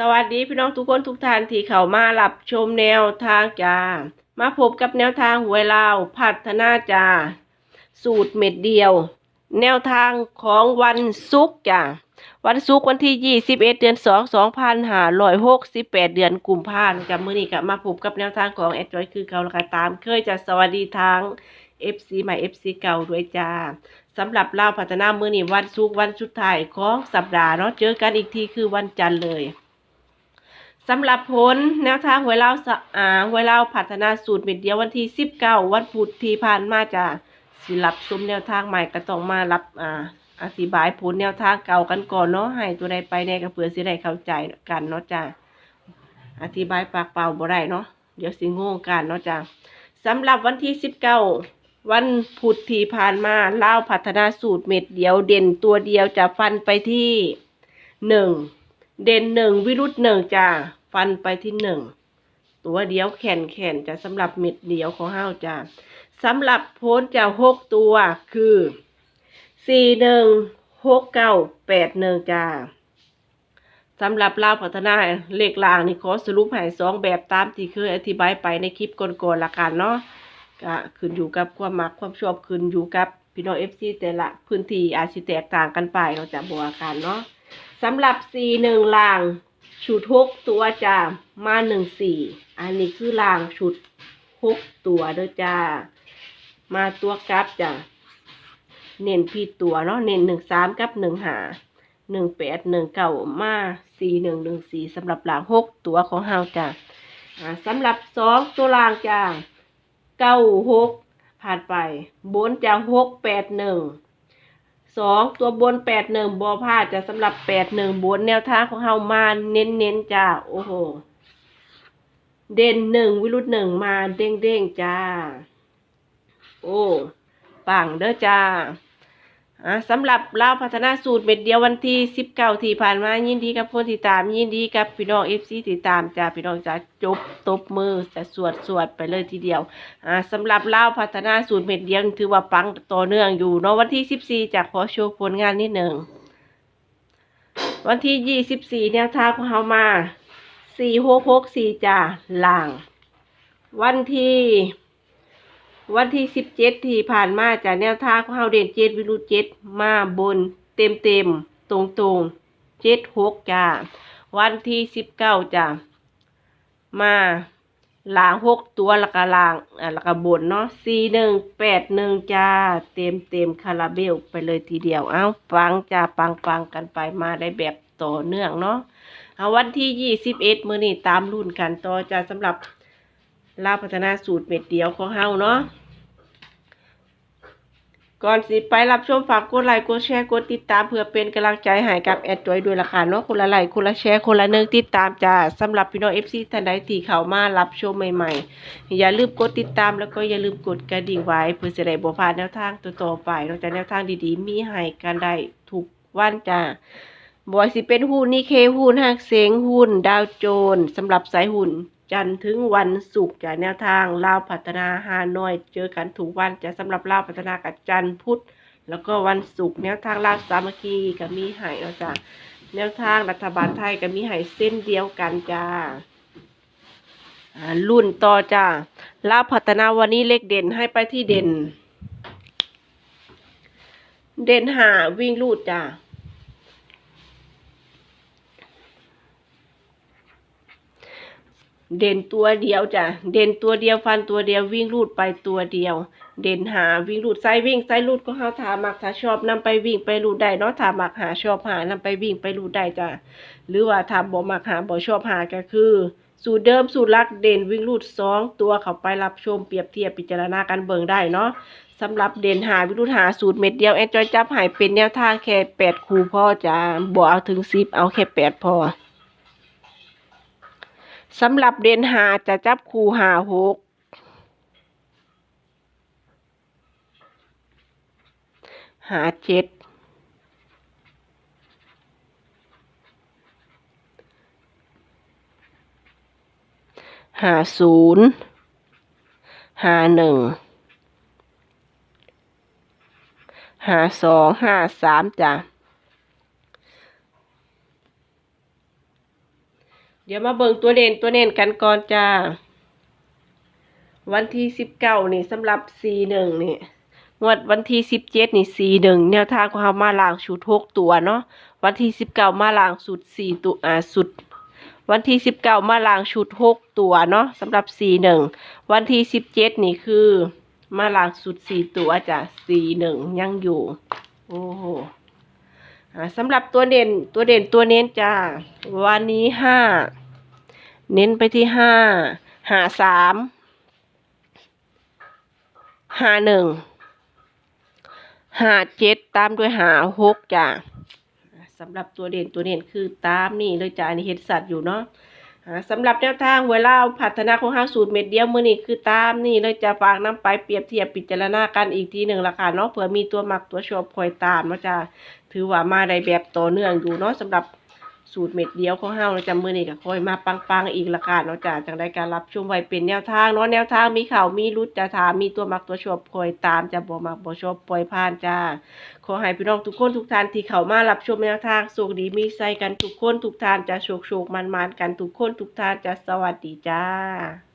สวัสดีพี่น้องทุกคนทุกท่านที่เข้ามารับชมแนวทางจ้า มาพบกับแนวทางหวยลาวพัฒนาจ้า สูตรเม็ดเดียว แนวทางของวันศุกร์จ้า วันศุกร์วันที่ 21 เดือน 2 2568 เดือนกุมภาพันธ์จ้ามื้อนี้ก็มาพบกับแนวทางของแอดจอยคือเก่าล้วก็ตาม เคยจะสวัสดีทาง FC ใหม่ FC เก่าด้วยจ้าสำหรับลาวพัฒนามื้อนี้วันศุกร์วันสุดท้ายของสัปดาห์เนาะเจอกันอีกทีคือวันจันทร์เลย สำหรับผลแนวทางหวยเล่าสะอ่าหวยเล่าพัฒนาสูตรเม็ดเดียววันที่สิบเก้าวันพุธที่ผ่านมาจะสิรับชมแนวทางใหม่ก็ต้องมารับอ่าอธิบายผลแนวทางเก่ากันก่อนเนาะให้ตัวใดไปแน่ก็เพื่อสิได้เข้าใจกันเนาะจ้าอธิบายปากเปล่าบ่ได้เนาะเดี๋ยวสิงงกันเนาะจ้าสำหรับวันที่สิบเก้าวันพุธที่ผ่านมาเล่าพัฒนาสูตรเม็ดเดียวเด่นตัวเดียวจะฟันไปที่หนึ่งเด่นหนึ่งวิรุธหนึ่งจ้า ฟันไปที่หนึ่งตัวเดียวแขนแขนจะสำหรับเม็ดเดียวของห้าวจ้าสำหรับโพนจะหกตัวคือสี่หนึ่งหกเก้าแปดหนึ่งจ้าสำหรับลาวพัฒนาเลขลางนี่ขอสรุปให้สองแบบตามที่เคยอธิบายไปในคลิปก่อนๆละกันเนาะก็ขึ้นอยู่กับความมักความชอบขึ้นอยู่กับพี่น้องเอฟซีแต่ละพื้นที่อาจสิแตกต่างกันไปเราจะบวกกันเนาะสำหรับสีหนึ่งลาง ชุดหกตัวจ้ามาหนึ่งสี่อันนี้คือลางชุดหกตัวเด้อจ้า มาตัวกลับจ้ะเน้นพี่ตัวเนาะเน้นหนึ่งสามกับหนึ่งหาหนึ่งแปดหนึ่งเก้ามาสี่หนึ่งหนึ่งสี่สำหรับลางหกตัวของเฮาจ้าสำหรับสองตัวลางจ้าเก้าหกผ่านไปบนจะหกแปดหนึ่ง สองตัวบนแปดหนึ่งบอผ้าจะสำหรับแปดหนึ่งบนแนวทางของเฮามาเน้นเน้นๆจ้า โอ้โห เด่นหนึ่งวิรุธหนึ่งมาเด้งเด้งๆจ้า โอ้ปังเด้อจ้า อะสำหรับเราพัฒนาสูตรเม็ดเดียววันที่สิบเก้าที่ผ่านมายินดีกับคนที่ตาม ยินดีกับพี่น้องเอฟซีที่ตามจ้าพี่น้องจะจบตบมือจะสวดสวดไปเลยทีเดียวอ่าสำหรับเล่าพัฒนาสูตรเม็ดเดียวถือว่าปังต่อเนื่องอยู่เนาะวันที่สิบสี่จะขอโชว์ผลงานนิดหนึ่งวันที่ยี่สิบสี่แนวทางของเฮามาสี่หกหกสี่จ้าล่าง วันที่ วันที่สิบเจ็ดที่ผ่านมาจากแนวทางของเฮาเด่นเจ็ดวิรุเจ็ดมาบนเต็มเต็มตรงตรงเจ็ดหกจ้าวันที่สิบเก้าจ้ามาล่างหกตัวล้วก็ล่างอ่าล้วก็บนเนาะสี่หนึ่งแปดหนึ่งจ้าเต็มเต็มคาราเบลไปเลยทีเดียวเอ้าฟังจ้าปังปังกันไปมาได้แบบต่อเนื่องเนาะเอาวันที่ยี่สิบเอ็ดมือนี้ตามรุ่นกันต่อจ้าสำหรับลาพัฒนาสูตรเม็ดเดียวของเฮาเนาะ ก่อนสิไปรับชมฝากกดไลค์กดแชร์กดติดตามเพื่อเป็นกำลังใจให้กับแอดจอยด้วยละค่ะเนาะคนละไลค์คนละแชร์คนละหนึ่งติดตามจ้าสำหรับพี่น้อง FC ท่านใดที่เข้ามารับชมใหม่ๆ อย่าลืมกดติดตามแล้วก็อย่าลืมกดกระดิ่งไว้ เพื่อจะได้บ่พลาดแนวทางตัวต่อไปนอกจากแนวทางดีๆ มีให้กันได้ทุกวันจ้าบอยสิเป็นหุ้นนี่เคหุ้นหักเสงหุ้นดาวโจนส์สำหรับสายหุ้น จันทร์ถึงวันศุกร์จากแนวทางลาวพัฒนาฮานอย เจอกันทุกวันจะสำหรับลาวพัฒนากับจันทร์พุธแล้วก็วันศุกร์แนวทางลาวสามัคคีก็มีให้แล้วจ้ะแนวทางรัฐบาลไทยก็มีให้เส้นเดียวกันจ้าอ่ารุ่นต่อจ้าลาวพัฒนาวันนี้เลขเด่นให้ไปที่เด่น เด่นหาวิ่งลูดจ้า เด่นตัวเดียวจ้ะ เด่นตัวเดียวฟันตัวเดียววิ่งลูดไปตัวเดียว เด่นหาวิ่งลูดไซวิ่งไซลูดก็เข้าถามักถ้าชอบนำไปวิ่งไปลูดได้เนาะถามักหาชอบหานำไปวิ่งไปลูดได้จ้ะ หรือว่าถ้าบ่มักหาบ่ชอบหาก็คือ สูตรเดิมสูตรลักเด่นวิ่งลูดสองตัวเข้าไปรับชมเปรียบเทียบพิจารณากันเบิ่งได้เนาะสำหรับเด่นหาวิ่งลูดหาสูตรเม็ดเดียวแอนจอยจับหายเป็นแนวทางแค่แปดคูพ่อจ้ะบ่เอาถึงสิบเอาแค่แปดพอ สำหรับเด่นหาจะจับคู่หาหกหาเจ็ดหาศูนย์หาหนึ่งหาสองหาสามจ้ะ เดี๋ยวมาเบิ่งตัวเด่นตัวเน่นกันก่อนจ้า วันที่สิบเก้านี่สำหรับสี่หนึ่งนี่งวดวันที่สิบเจ็ดนี่สี่หนึ่งแนวทางของเขามาล่างชุดหกตัวเนาะวันที่สิบเก้ามาล่างสุดสี่ตัวอ่าสุด วันที่สิบเก้ามาล่างชุดหกตัวเนาะสำหรับสี่หนึ่งวันที่สิบเจ็ดนี่คือ มาล่างสุดสี่ตัวจ้ะสี่หนึ่งยังอยู่ โอ้โห สำหรับตัวเด่นตัวเด่นตัวเน้นจ้าวันนี้ห้าเน้นไปที่ห้าหาสามหาหนึ่งหาเจ็ดตามด้วยหาหกจ้าสำหรับตัวเด่นตัวเด่นคือตามนี่เลยจ้าอันนี้เห็นสัตว์อยู่เนาะ สำหรับแนวทางเวลาพัฒนาของห้าสูตรเม็ดเดียวมือนี่คือตามนี่เลยจะฝากน้ำไปเปรียบเทียบปิจารณากันอีกทีหนึ่งละค่ะเนาะเผื่อมีตัวมักตัวชอบคอยตามเนาจะถือว่ามาได้แบบต่อเนื่องอยู่เนาะสำหรับ สูตรเม็ดเดียวของเฮาเนาะจ้ะมือนี่ก็คอยมาปังๆอีกละค่ะเนาะจ้าจังได้การรับชมไว้เป็นแนวทางเนาะแนวทางมีข่าวมีรุดจะถามมีตัวมักตัวชอบคอยตามจะบ่มักบ่ชอบปล่อยผ่านจ้าขอให้พี่น้องทุกคนทุกท่านที่เข้ามารับชมแนวทางสุขดีมีใจกันทุกคนทุกท่านจะโชคโชคมันมันๆกันทุกคนทุกท่านจะสวัสดีจ้า